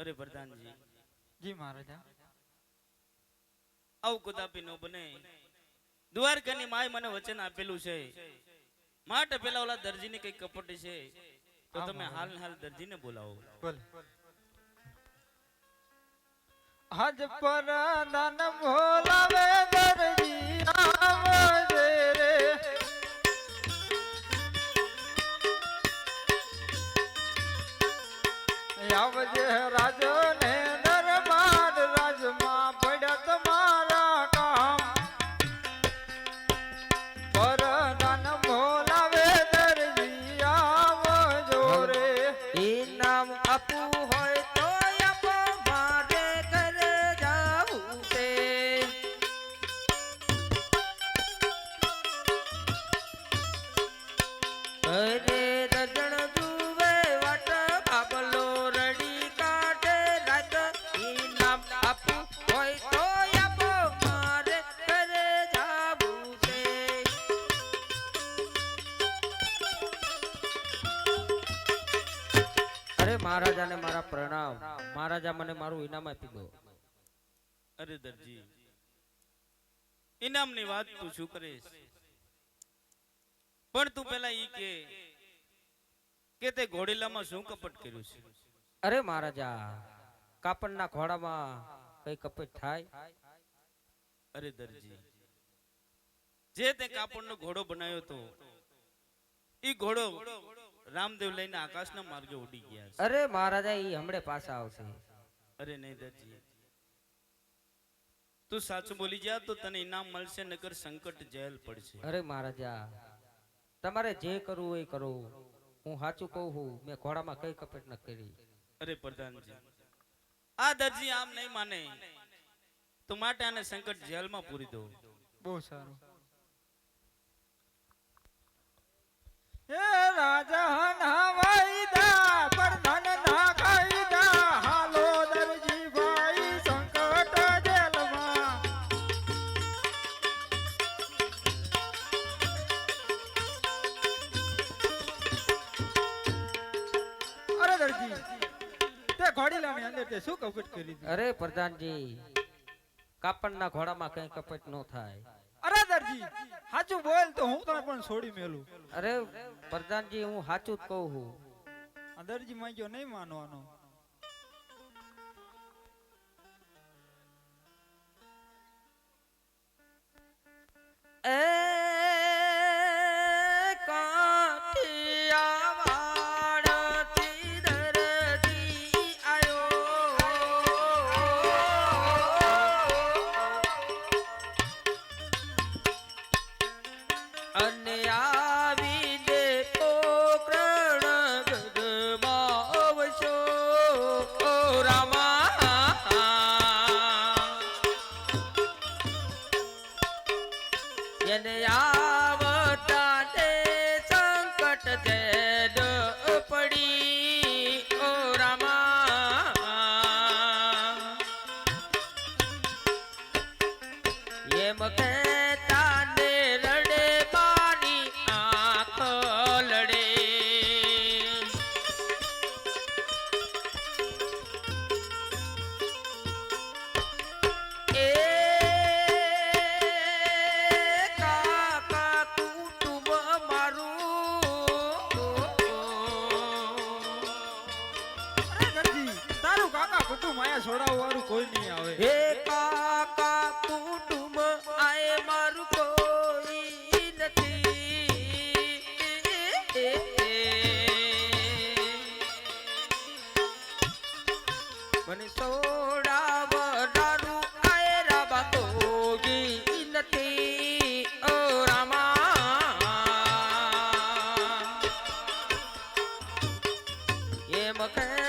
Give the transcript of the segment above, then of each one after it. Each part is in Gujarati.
અરે પ્રધાનજી જી મહારાજા. આવું કદાપી નો બને. દ્વારકાની માય મને વચન આપેલું છે. માટે પેલા ઓલા દરજીની કઈ કપટ છે. તો તમે. હાલ ને હાલ દરજીને બોલાવો. બોલે. હજ પર દાન ભોલાવે દરજી. ઇનામ અરે મહારાજાને મારા પ્રણામ. મહારાજા મને મારું ઇનામ આપી દો. અરે દરજી ઇનામની વાત તું શું કરીશ? પણ તું પેલા ઈ કે કે તે ઘોડીલામાં શું કપટ કર્યું છે? અરે મહારાજા કાપડના ઘોડામાં કઈ કપટ થાય? અરે દરજી જે તે કાપડનો ઘોડો બનાવ્યો તો ઈ ઘોડો રામદેવ લઈને આકાશના માર્ગે ઉડી ગયા છે. અરે મહારાજા એ હમણે પાછા આવશે. અરે નહીં દરજી તું સાચું બોલી જા તો તને ઇનામ મળશે નકર સંકટ જેલ પડશે. અરે મહારાજા તમારે જે કરવું હોય એ કરો. હું સાચું કહું છું મેં ઘોડામાં કઈ કપટ ન કરી. અરે પ્રધાનજી આ દરજી આમ નહીં માને. તો માટે આને સંકટ જેલમાં પૂરી દો બહુ સારું હે રાજા ના વાયદા પ્રધાન ના કાયદા હાલો દરજી ભાઈ સંકટ જેલમાં અરે પ્રધાનજી કાપડના ઘોડામાં કઈ કપટ ન થાય. અરે સાચું બોલ તો હું તને પણ છોડી મેલું. અરે પ્રધાનજી હું સાચું જ કહું છું. અંદરજી માં માંગ્યો નહીં માનવાનો. એ એને આવતા Booker.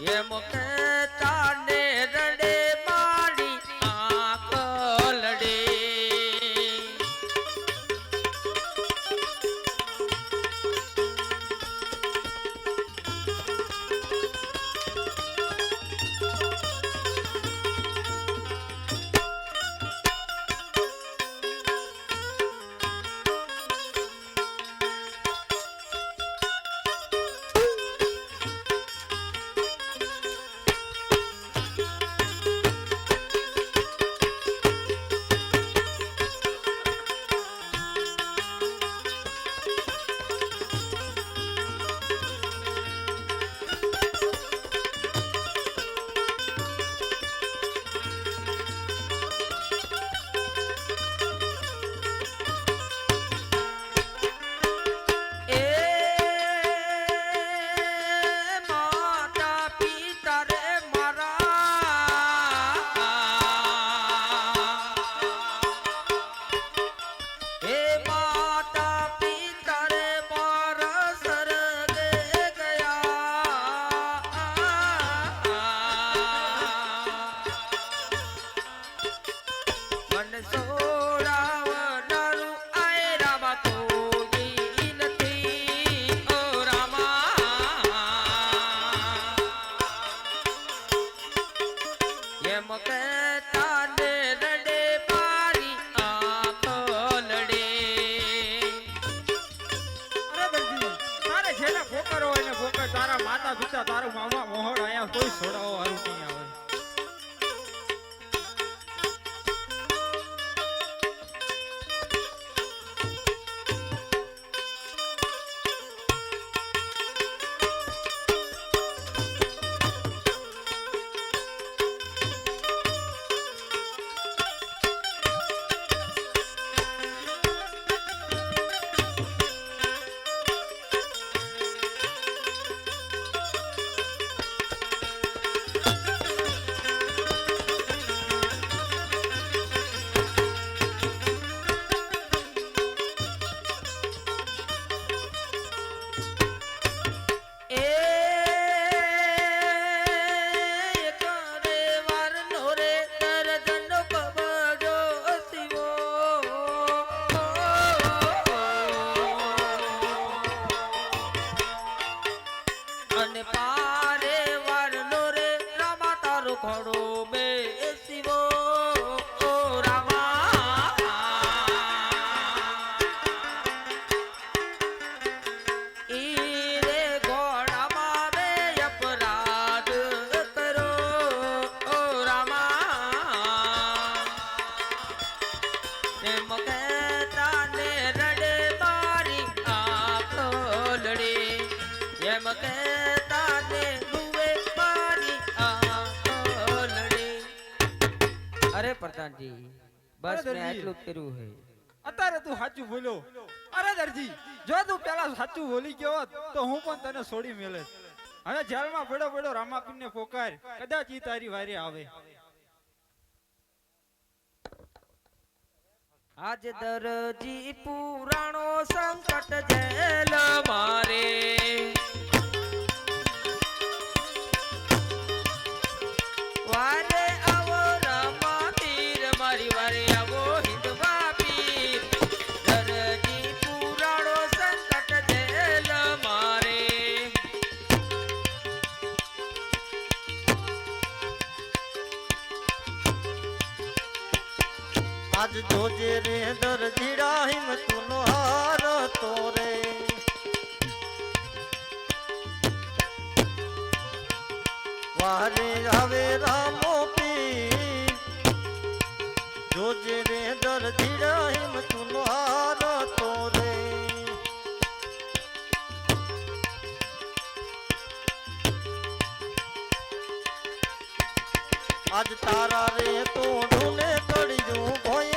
એમ કહેતા પ્રધાનજી બસ મેં આટલું કર્યું હે. અત્યારે તું સાચું બોલ્યો. અરે દરજી જો તું પેલા સાચું બોલી ગયો તો હું પણ તને છોડી મેલે હવે જેલમાં પડ્યો પડ્યો રામાપીર ને પોકાર. કદાચ ઈ તારી વારી આવે. આજ દરજી પુરાણો સંકટ જેલ મારે. આજ જોજે રે દરજીડા હિમ તુનો હાર તોરે વારે આવે રામો પી જોજે રે દરજીડા હિમ તુનો હાર તોરે આજ તારા રે તોડું ને તળિયું ભોયે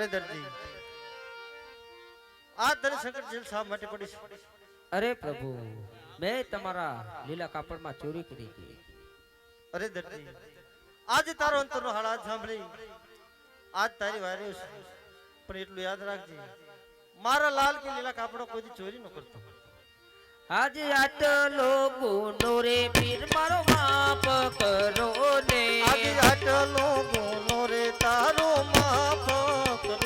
અરે દરજી આ તને શંકર જેલ શા માટે પડી અરે પ્રભુ મેં તમારા લીલા કાપડમાં ચોરી કરી હતી. અરે દરજી આજે તારો અંતરનો હાલ આજ સાંભળી. આજ તારી વાર્યો છે. પણ એટલું યાદ રાખજે મારા લાલ કે લીલા કાપડો કોઈ ચોરી ન કરતો. આજે આટલો ગુનો રે પીર મારો માફ કરો ને. આજે આટલો તારો મહાભક્ત